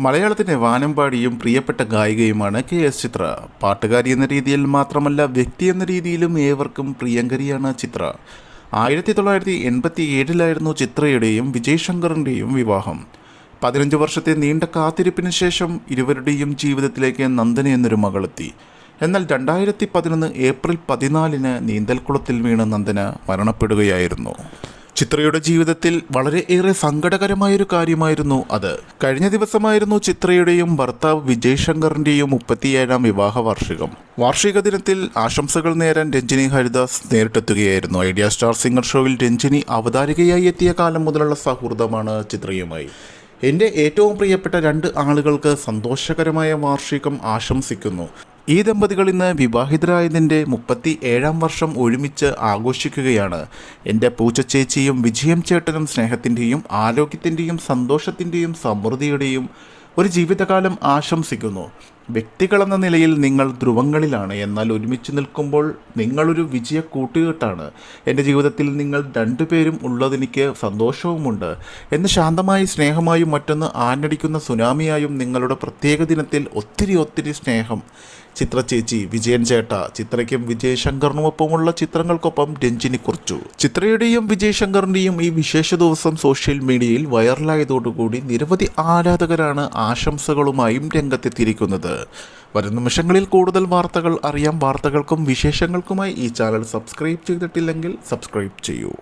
മലയാളത്തിന്റെ വാനമ്പാടിയും പ്രിയപ്പെട്ട ഗായികയുമാണ് K S ചിത്ര. പാട്ടുകാരി എന്ന രീതിയിൽ മാത്രമല്ല വ്യക്തി എന്ന രീതിയിലും ഏവർക്കും പ്രിയങ്കരിയാണ് ചിത്ര. ആയിരത്തി തൊള്ളായിരത്തി എൺപത്തി ഏഴിലായിരുന്നു ചിത്രയുടെയും വിജയ് ശങ്കറിന്റെയും വിവാഹം. പതിനഞ്ച് വർഷത്തെ നീണ്ട കാത്തിരിപ്പിന് ശേഷം ഇരുവരുടെയും ജീവിതത്തിലേക്ക് നന്ദന എന്നൊരു മകളെത്തി. എന്നാൽ രണ്ടായിരത്തി പതിനൊന്ന് ഏപ്രിൽ പതിനാലിന് നീന്തൽക്കുളത്തിൽ വീണ് നന്ദന മരണപ്പെടുകയായിരുന്നു. ചിത്രയുടെ ജീവിതത്തിൽ വളരെ ഏറെ സങ്കടകരമായൊരു കാര്യമായിരുന്നു അത്. കഴിഞ്ഞ ദിവസമായിരുന്നു ചിത്രയുടെയും ഭർത്താവ് വിജയ് ശങ്കറിന്റെയും മുപ്പത്തിയേഴാം വിവാഹ വാർഷികം വാർഷിക ദിനത്തിൽ ആശംസകൾ നേരാൻ രഞ്ജിനി ഹരിദാസ് നേരിട്ടെത്തുകയായിരുന്നു. ഐഡിയ സ്റ്റാർ സിംഗർ ഷോയിൽ രഞ്ജിനി അവതാരികയായി എത്തിയ കാലം മുതലുള്ള സൗഹൃദമാണ് ചിത്രയുമായി. എന്റെ ഏറ്റവും പ്രിയപ്പെട്ട രണ്ട് ആളുകൾക്ക് സന്തോഷകരമായ വാർഷികം ആശംസിക്കുന്നു. ഈ ദമ്പതികൾ ഇന്ന് വിവാഹിതരായതിന്റെ മുപ്പത്തി ഏഴാം വർഷം ഒരുമിച്ച് ആഘോഷിക്കുകയാണ്. എന്റെ പൂച്ചച്ചേച്ചിയും വിജയം ചേട്ടനും സ്നേഹത്തിന്റെയും ആരോഗ്യത്തിന്റെയും സന്തോഷത്തിന്റെയും സമൃദ്ധിയുടെയും ഒരു ജീവിതകാലം ആശംസിക്കുന്നു. വ്യക്തികളെന്ന നിലയിൽ നിങ്ങൾ ധ്രുവങ്ങളിലാണ്. എന്നാൽ ഒരുമിച്ച് നിൽക്കുമ്പോൾ നിങ്ങളൊരു വിജയ കൂട്ടുകെട്ടാണ്. എന്റെ ജീവിതത്തിൽ നിങ്ങൾ രണ്ടുപേരും ഉള്ളതെനിക്ക് സന്തോഷവുമുണ്ട്. എന്ന് ശാന്തമായി സ്നേഹമായും മറ്റൊന്ന് ആഞ്ഞടിക്കുന്ന സുനാമിയായും നിങ്ങളുടെ പ്രത്യേക ദിനത്തിൽ ഒത്തിരി ഒത്തിരി സ്നേഹം. ചിത്ര ചേച്ചി വിജയൻ ചേട്ട ചിത്രയ്ക്കും വിജയ് ശങ്കറിനുമൊപ്പമുള്ള ചിത്രങ്ങൾക്കൊപ്പം രഞ്ജിനി കുറിച്ചു. ചിത്രയുടെയും വിജയ് ശങ്കറിന്റെയും ഈ വിശേഷ ദിവസം സോഷ്യൽ മീഡിയയിൽ വൈറലായതോടുകൂടി നിരവധി ആരാധകരാണ് ആശംസകളുമായും രംഗത്തെത്തിയിരിക്കുന്നത്. വരും നിമിഷങ്ങളിൽ കൂടുതൽ വാർത്തകൾ അറിയാം. വാർത്തകൾക്കും വിശേഷങ്ങൾക്കുമായി ഈ ചാനൽ സബ്സ്ക്രൈബ് ചെയ്തിട്ടില്ലെങ്കിൽ സബ്സ്ക്രൈബ് ചെയ്യൂ.